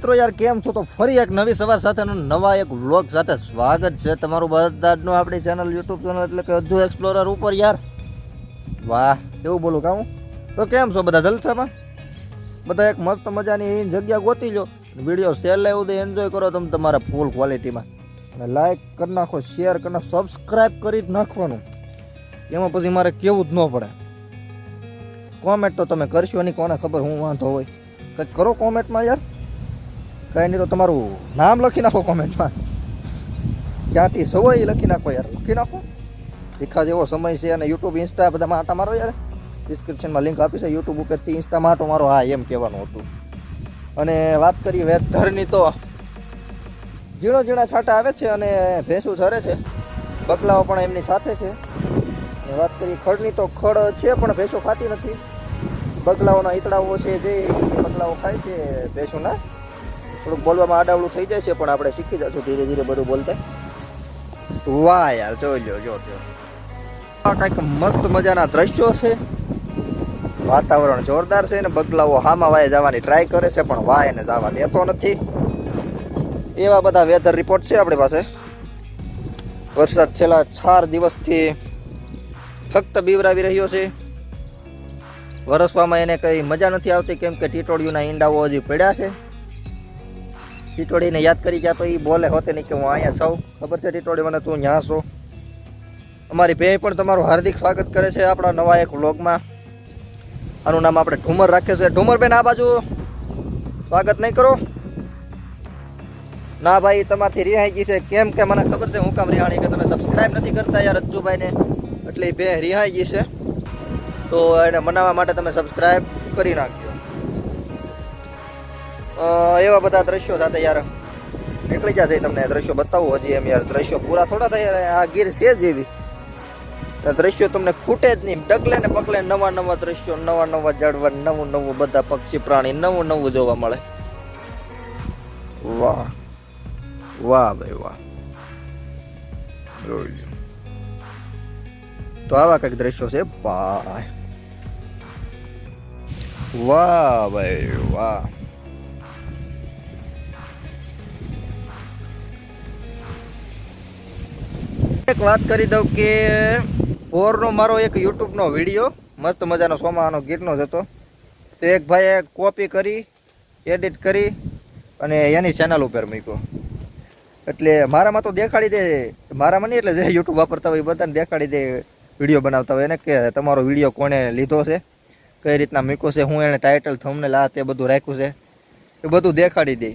મિત્રો યાર, કેમ છો? તો ફરી એક નવી સવાર સાથે નવા એક વ્લોગ સાથે સ્વાગત છે તમારું બધાનું આપણી ચેનલ યુટ્યુબ ચેનલ એટલે કે હજુ એક્સપ્લોરર ઉપર યાર. વાહ એવું બોલું કાં તો કેમ છો બધા જલસામાં? બધા એક મસ્ત મજાની જગ્યા ગોતી લો. વીડિયો શેર લેવું તો એન્જોય કરો તમે તમારા ફૂલ ક્વોલિટીમાં અને લાઈક કરી નાખો શેર કરી નાખો સબસ્ક્રાઈબ કરી જ નાખવાનું. એમાં પછી મારે કેવું જ ન પડે. કોમેન્ટ તો તમે કરશો નહીં, કોને ખબર, હું વાંધો હોય. કંઈક કરો કોમેન્ટમાં યાર? કંઈ નહીં તો તમારું નામ લખી નાખો કોમેન્ટમાં. ક્યાંથી? સૌ એ લખી નાખો યાર, લખી નાખો. શીખા જેવો સમય છે અને યુટ્યુબ, ઇન્સ્ટા બધામાં આટા મારો યાર. ડિસ્ક્રિપ્શનમાં લિંક આપી છે, યુટ્યુબ ઉપરથી ઇન્સ્ટામાં આટો મારો હા એમ કહેવાનું હતું. અને વાત કરીએ વેધરની તો. ઝીણો ઝીણા છાંટા આવે છે અને ભેંસું ઝરે છે. બકલાઓ પણ એમની સાથે છે. અને વાત કરીએ ખડની તો ખડ છે પણ ભેંસો ખાતી નથી. બગલાઓના ઈતડાઓ છે જે બગલાઓ ખાય છે ભેંસોના. થોડુંક બોલવામાં આડાવડું થઈ જાય છે, પણ આપણે શીખી જશું ધીરે ધીરે બધું બોલતા. વાહ યાર, જોઈ લો જો આ કંઈક મસ્ત મજાના દ્રશ્યો છે. વાતાવરણ જોરદાર છે ને બગલાઓ હામાં વાય જવાની ટ્રાય કરે છે, પણ વાય એને જવા દેતો નથી. એવા બધા વેધર રિપોર્ટ છે આપણી પાસે. વરસાદ છેલ્લા ચાર દિવસથી ફક્ત બીવરાવી રહ્યો છે. વરસવામાં એને કંઈ મજા નથી આવતી, કેમ કે ટીટોળીઓના ઈંડાઓ હજી પડ્યા છે. ટીટોળીને યાદ કરી ગયા તો એ બોલે હોતે નહીં કે હું અહીંયા સૌ ખબર છે ટીટોડી મને તું ન્યા છો? અમારી બે પણ તમારું હાર્દિક સ્વાગત કરે છે આપણા નવા એક વ્લોગમાં. આનું નામ આપણે ઢુમર રાખ્યું છે. ઢુમરબેન, આ બાજુ સ્વાગત નહીં કરો. ના ભાઈ, તમારથી રિહાઈ ગઈ છે. કેમ કે મને ખબર છે હું કામ રિહાણી કે તમે સબસ્ક્રાઈબ નથી કરતા યાર રજ્જુભાઈને એટલે બે રિહાઈ ગઈ છે. તો એને મનાવવા માટે તમે સબસ્ક્રાઈબ કરી નાખજો. એવા બધા દ્રશ્યો સાથે યાર નીકળી જશે તમને દ્રશ્યો બતાવું હજી એમ યાર દ્રશ્યો પૂરા થોડા થાય યાર. આ ગીર છે જ એવી. આ દ્રશ્યો તમને ખૂટે જ નહીં, ડગલે ને પગલે નવા નવા દ્રશ્યો, નવા નવા ઝાડવા, નવું નવું બધા પક્ષી પ્રાણી, નવું નવું જોવા મળે. વાહ વાહ ભાઈ વાહ. જોઈ લો. તો આવા કંઈક દ્રશ્યો છે? ભાઈ. વાહ ભાઈ વાહ. એક વાત કરી દઉં કે પોરનો મારો એક યુટ્યુબનો વીડિયો, મસ્ત મજાનો સોમાનો ગીરનો જ હતો. તે એક ભાઈએ કોપી કરી એડિટ કરી અને એની ચેનલ ઉપર મૂક્યો. એટલે મારામાં તો દેખાડી દે, મારામાં નહીં એટલે જે યુટ્યુબ વાપરતા હોય એ બધાને દેખાડી દે વીડિયો બનાવતા હોય એને કે તમારો વીડિયો કોણે લીધો છે, કઈ રીતના મૂક્યો છે, હું એને ટાઇટલ થમને લા તે બધું રાખ્યું છે, એ બધું દેખાડી દે.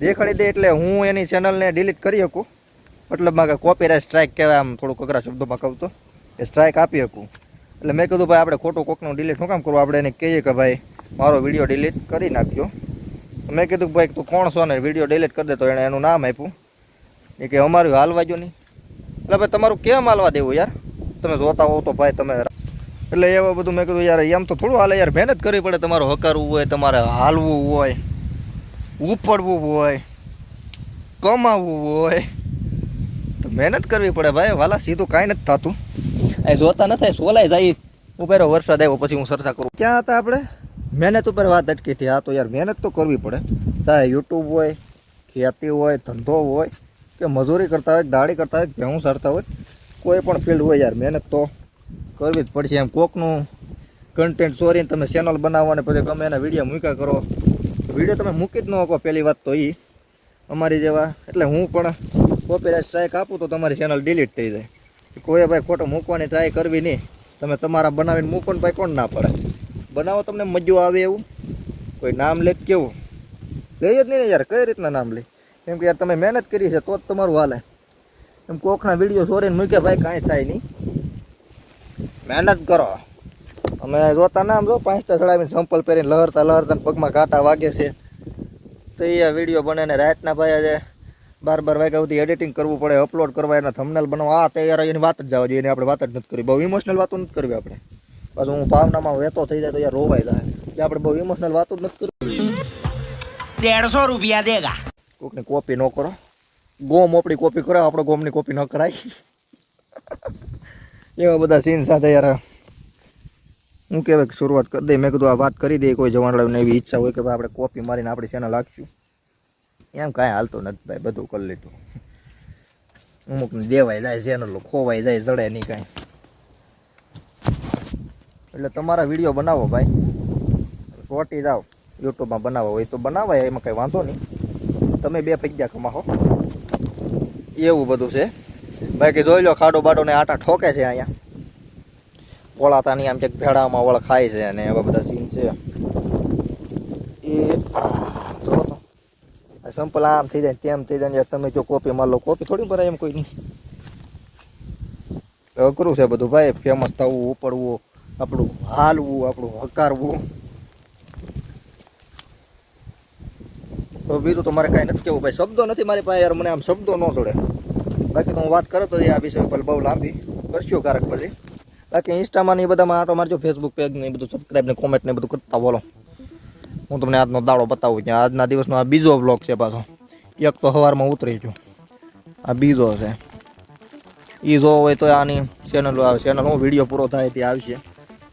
દેખાડી દે એટલે હું એની ચેનલને ડિલીટ કરી શકું. મતલબમાં કે કોપીરાઇટ સ્ટ્રાઇક કહેવાય આમ થોડુંક અઘરા શબ્દોમાં કહું તો. એ સ્ટ્રાઇક આપી શકું. એટલે મેં કીધું, ભાઈ, આપણે ખોટું કોકનું ડિલીટ શું કામ કરવું? આપણે એને કહીએ કે, ભાઈ, મારો વીડિયો ડિલીટ કરી નાખજો. મેં કીધું, ભાઈ, તું કોણ છો? ને વીડિયો ડિલીટ કરી દે તો એણે એનું નામ આપ્યું. એ કે, અમારું હાલવા જો નહીં. એટલે ભાઈ, તમારું કેમ હાલવા દેવું યાર? તમે જોતા હોવ તો ભાઈ, તમે એટલે એવું બધું મેં કીધું, યાર, એમ તો થોડું હાલે યાર, મહેનત કરવી પડે તમારે હકારવું હોય, તમારે હાલવું હોય, ઉપડવું હોય, કમાવવું હોય. મહેનત કરવી પડે ભાઈ. વાલા સીધું કાંઈ નથી થતું. અહીં જોતા નથી સોલાય જાય. ઉપર વરસાદ આવ્યો પછી હું સરસા કરું. ક્યાં હતા આપણે? મહેનત ઉપર વાત અટકી હતી. હા તો યાર મહેનત તો કરવી પડે. ચાહે યુટ્યુબ હોય ખેતી હોય ધંધો હોય કે મજૂરી કરતા હોય દાડી કરતા હોય ભેહું સારતા હોય કોઈ પણ ફિલ્ડ હોય યાર મહેનત તો કરવી જ પડશે. એમ કોકનું કન્ટેન્ટ ચોરીને તમે ચેનલ બનાવો અને પછી ગમે એના વીડિયો મૂક્યા કરો. વીડિયો તમે મૂકી જ ન શકો પહેલી વાત તો એ અમારી જેવા. એટલે હું પણ કોપીરાઇટ સ્ટ્રાઇક આપું તો તમારી ચેનલ ડિલીટ થઈ જાય. કોઈ ભાઈ ખોટો મૂકવાની ટ્રાય કરવી નહીં. તમે તમારા બનાવીને મૂકો ને ભાઈ કોણ ના પડે? બનાવો તમને મજો આવે એવું? કોઈ નામ લે કેવું? લઈ જ નહીં ને યાર, કઈ રીતના નામ લે? કેમ કે યાર તમે મહેનત કરી છે તો જ તમારું હાલે. એમ કોકના વીડિયો સોરીને મૂકે ભાઈ કાંઈ થાય નહીં. મહેનત કરો. અમે જોતા ના આમ જો, પાંચ ચડાવીને સંપલ પહેરીને લહરતા લહરતા પગમાં કાંટા વાગે છે. તો એ વીડિયો બને રાતના ભાઈ આજે બાર બાર વાગ્યા સુધી એડિટિંગ કરવું પડે અપલોડ કરવા એના થમનલ બનાવવા. આ તૈયાર એની વાત જ જવા જોઈએ એની આપણે વાત જ નથી કરી બહુ ઇમોશનલ વાતો નથી કરવી આપણે. પાછું હું ભાવનામાં વહેતો થઈ જાય તો યાર રોવાય જાય. એટલે આપણે બહુ ઇમોશનલ વાતો જ નથી કરવી. દેડસો રૂપિયા દેગા. કોકની કોપી ન કરો. ગોમ આપણી કોપી કરાવે આપણે ગોમની કોપી ન કરાય. એવા બધા સીન સાથે યાર હું કહેવાય શરૂઆત કરી દઈ મેં કીધું આ વાત કરી દઈ કોઈ જવાનડાને એવી ઈચ્છા હોય કે ભાઈ આપણે કોપી મારીને આપણે ચેનલ લાગશું એમ કાંઈ હાલતું નથી ભાઈ, બધું કરી લીધું. અમુકને દેવાય જાય ચેનલો ખોવાઈ જાય, જડે નહીં કાંઈ. એટલે તમારા વીડિયો બનાવો ભાઈ. શોર્ટી જાઓ, યુટ્યુબમાં બનાવો હોય તો બનાવાય, એમાં કંઈ વાંધો નહીં. તમે બે પૈસા કમાવો. એવું બધું છે. બાકી જોઈ લો, ખાડો બાડો ને આટા ઠોકે છે અહીંયા. પોળાતાની આમ ક્યાંક ભેડામાં વળ ખાય છે અને એવા બધા સીન છે. એ સંપલ આમ થઈ જાય તેમ થઈ જાય તમે જો કોપી માર લો. કોપી થોડી ભરાય એમ કોઈ નહીં. અઘરું છે બધું ભાઈ. ફેમસ થવું, ઉપડવું, આપણું હાલવું, આપણું હકારવું. તો બીજું તો મારે કાંઈ નથી કેવું ભાઈ. શબ્દો નથી મારી પાસે યાર. મને આમ શબ્દો ન જોડે. બાકી તો હું વાત કરો તો એ આ વિષય ઉપર બહુ લાંબી. કરશો કારક પછી? બાકી ઇન્સ્ટામાં ને એ બધામાં આટો મારજો ફેસબુક પેજ ને એ બધું સબસ્ક્રાઈબ ને કોમેન્ટ ને બધું કરતા બોલો. હું તમને આજનો દાડો બતાવું છું. આજના દિવસનો આ બીજો બ્લોક છે પાછો. એક તો સવારમાં ઉતરી છું આ બીજો છે. એ જો હોય તો આની ચેનલ આવે. ચેનલ હું વીડિયો પૂરો થાય તે આવશે.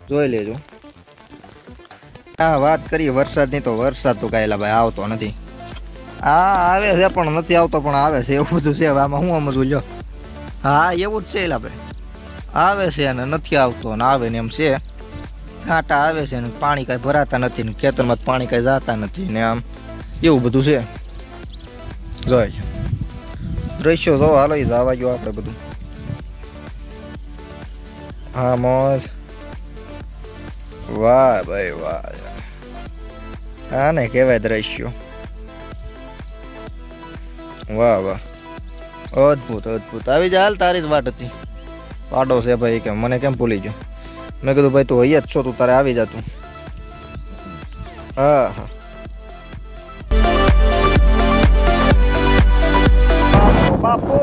જોઈ લેજો. હા વાત કરી વરસાદની તો વરસાદ તો કાંઈ ભાઈ આવતો નથી. હા આવે છે પણ નથી આવતો પણ આવે છે. એવું બધું છે. આમાં હું સમજવું લ્યો. હા, એવું જ છે એલા ભાઈ. આવે છે અને નથી આવતો ને આવે ને એમ છે. કાંટા આવે છે ને પાણી કાંઈ ભરાતા નથી ને ખેતરમાં પાણી કાંઈ જાતા નથી ને આમ એવું બધું છે. જોઈ. દ્રશ્યો જો હાલો એ જવા ગયો આપણે બધું. હા, મોજ. વાહ ભાઈ વાહ. હા ને કહેવાય દ્રશ્યો. વાહ વાહ. અદ્ભુત અદ્ભુત. આવી જાય હાલ તારી જ વાટ હતી. પાડો છે ભાઈ કે મને કેમ ભૂલી ગયો? મેં કીધું, ભાઈ, તું અહીંયા જ છો, તું તારે આવી જા તું. હા હા. બાપો.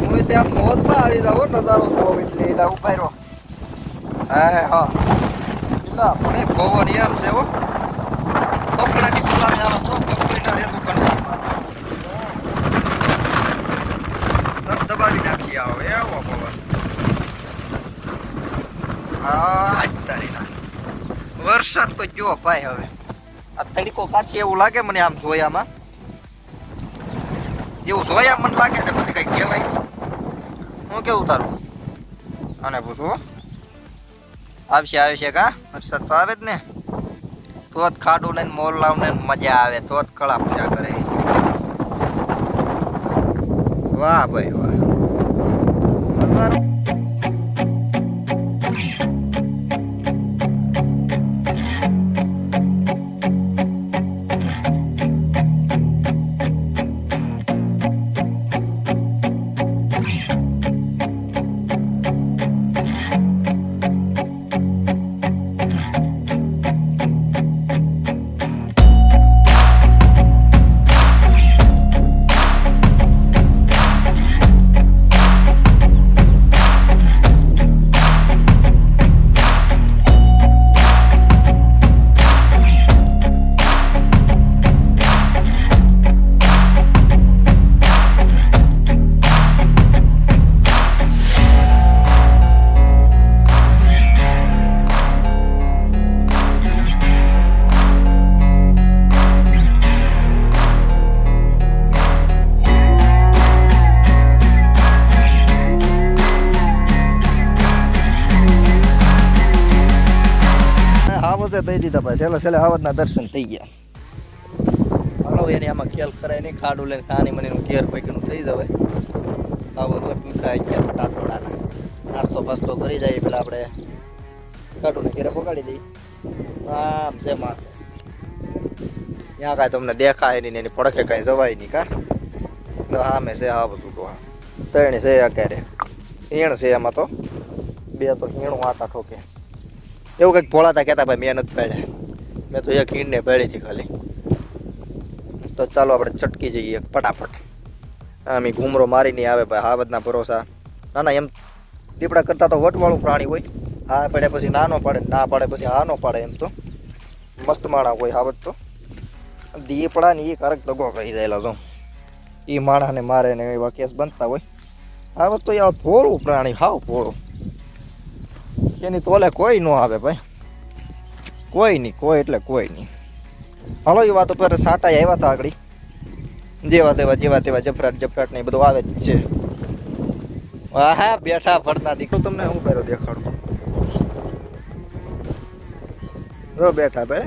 હું ત્યાં મોજમાં આવી જાઉં નજારો જોવો એટલે એલા ઊભા રહ્યો. હા હા. એલા, પણ એ પવન એમ છે હો. કપડાની ખુલાવી આવો છો રેતું કંટ્રોલમાં દબાવી નાખી આવો એવો પવન. હા તારી વરસાદ તો જો ભાઈ હવે. આ તડકો પાછી એવું લાગે મને આમ જોયામાં. એવું જોયા મને લાગે છે, પછી કઈ કહેવાય નહીં. હું કેવું તારું? અને પૂછું આવશે આવશે કા? વરસાદ તો આવે જ ને. તો જ ખાડું લઈને મોલ લાવને મજા આવે તો જ કળા પૂજા કરે. વાહ ભાઈ વાહ. દઈ દીધા ભાઈ છેલ્લે છેલ્લે હાવતના દર્શન થઈ ગયા. હાલો, એની આમાં ખેલ કરાય નહીં, ખાડું લઈને કાની મને કેર પૈકીનું થઈ જવાય. પીખાઈ ગયા ફટાફડાના નાસ્તો પાસ્તો કરી જાય પેલા આપણે ખાડુને ઘેરે પગાડી દઈએ. આમ છે માથે. ત્યાં કાંઈ તમને દેખાય નહીં એની પડખે કાંઈ જવાય નહીં, કા? સામે છે આ બધું તો. ત્રણ છે અત્યારે. હીણ છે એમાં તો. બે તો હીણું આટા ઠોકે. એવું કંઈક ભોળાતા કહેતા ભાઈ મેં નથી પાડ્યા. મેં તો એક ઈંડને પાડી હતી ખાલી. તો ચાલો આપણે ચટકી જઈએ ફટાફટ. આમ ઘૂમરો મારી નહીં આવે ભાઈ હાવતના ભરોસા. ના ના, એમ દીપડા કરતાં તો વટવાળું પ્રાણી હોય. હા પડે પછી ના નો પાડે, ના પાડે પછી હા નો પાડે એમ તો. મસ્ત માણા હોય હાવત તો. દીપડા ને એ કારક દગો કહી દેલો તો. એ માણસને મારે ને એવા કેસ બનતા હોય. હાવત તો યાર ભોળું પ્રાણી, હાવ ભોળું. એની તોલે કોઈ ન આવે ભાઈ. કોઈ નહીં કોઈ એટલે કોઈ નહીં હાલો એ વાત પર સાટા આવ્યા હતા આગળ. જેવા તેવા જેવા તેવા જફરાટ જફરાટ ને બધું આવે જ છે. હા બેઠા ફરતા દીકરો તમને હું પહેરો દેખાડું જો બેઠા બે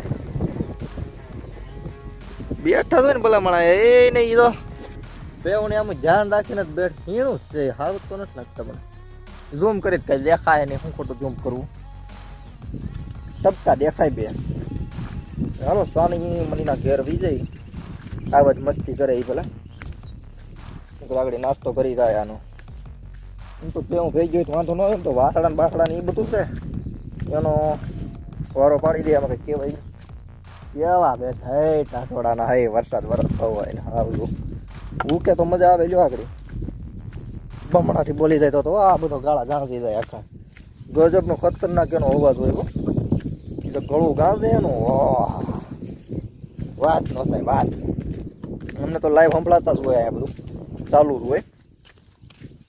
બેઠા તો ને ભલા મણા એ નહીં તો. બે હું આમ ધ્યાન રાખીને જ બેઠ. હીણું જ છે. હાલ તો નથી નાખતા પણ ઝૂમ કરી કઈ દેખાય નહીં, હું ખોટું ઝૂમ કરવું ટપકા દેખાય બે. હાલો, સાની મનીના ઘેર વિજય. આવા મસ્તી કરે એ પેલા આગળ નાસ્તો કરી જાય આનો. એમ તો પેલું થઈ ગયું વાંધો ન એમ તો વાસડા ને બાસડા ને એ બધું છે. એનો વારો પાડી દે, આમાં કઈ કેવા બે હે ટાટોડાના હે વરસાદ વરસતો હોય ને આવું ઉકે તો મજા આવે જો આગળ. બમણાથી બોલી જાય તો આ બધો ગાળા ગાંધી જાય આખા. ગજબનો ખતરનાક એનો અવાજ હોય એટલે તો ગળું ગાંધે એનું. વાત ન થાય, વાત. અમને તો લાઈવ સંભળાતા જ હોય આ બધું. ચાલુ જ હોય.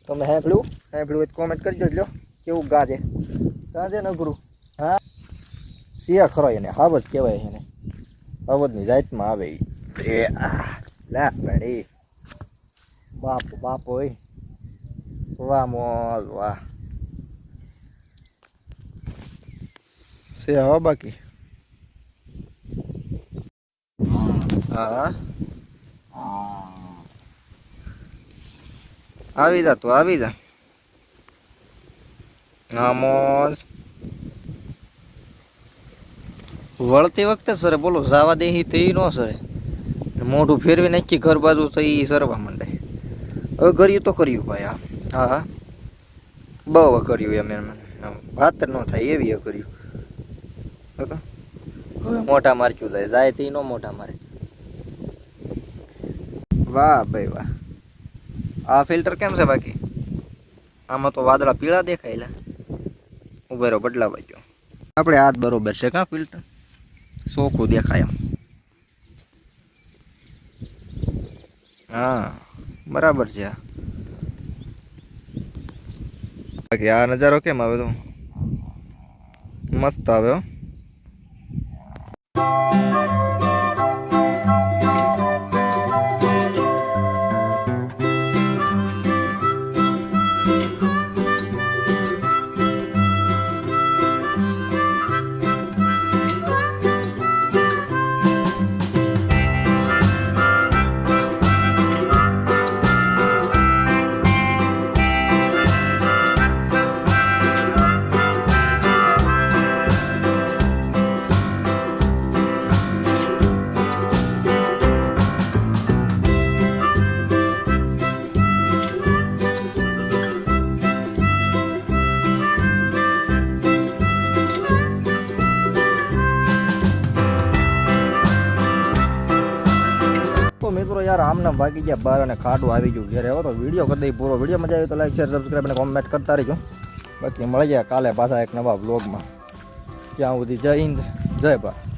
તમે સાંભળ્યું? સાંભળ્યું હોય કોમેન્ટ કરજો જ લો કેવું ગાજે? ગાજે નગરું હા? સિયા ખરો એને. હાવજ કહેવાય એને. હાવજની જાતમાં આવે. એ લા પડી બાપ, બાપો ઓય. વાહ lá. વાહ rouba aqui. હા આવી જા તું આવી જા મોજ વળતી વખતે સરે બોલો, જાવા દેહી તે નો સરે. મોઢું ફેરવી નાખી ઘર બાજુ થઈ સરવા માંડે. હવે કર્યું તો કર્યું, ભાઈ, હા. હા બહુ કર્યું એમ એમ. વાત ન થાય, એવી કર્યું? હવે મોટા મારક્યું થાય, જાય તે નો મોટા મારે. વાહ ભાઈ વાહ. આ ફિલ્ટર કેમ છે બાકી? આમાં તો વાદળા પીળા દેખાયેલા. ઉભેરો બદલાવા ગયો. આપણે હાથ બરોબર છે કાં ફિલ્ટર? ચોખ્ખું દેખાય એમ. હા, બરાબર છે આ. બાકી આ નજારો કેમ આવે તો? મસ્ત આવે હો આમને ભાગી ગયા બાર અને ખાડું આવી ગયું ઘેર. એવો તો વીડિયો કરી દઈ પૂરો. વીડિયો મજા આવી તો લાઈક શેર સબસ્ક્રાઈબ અને કોમેન્ટ કરતા રહેજો. બાકી મળી જાય કાલે પાછા એક નવા બ્લોગમાં ત્યાં સુધી જય હિન્દ, જય ભારત.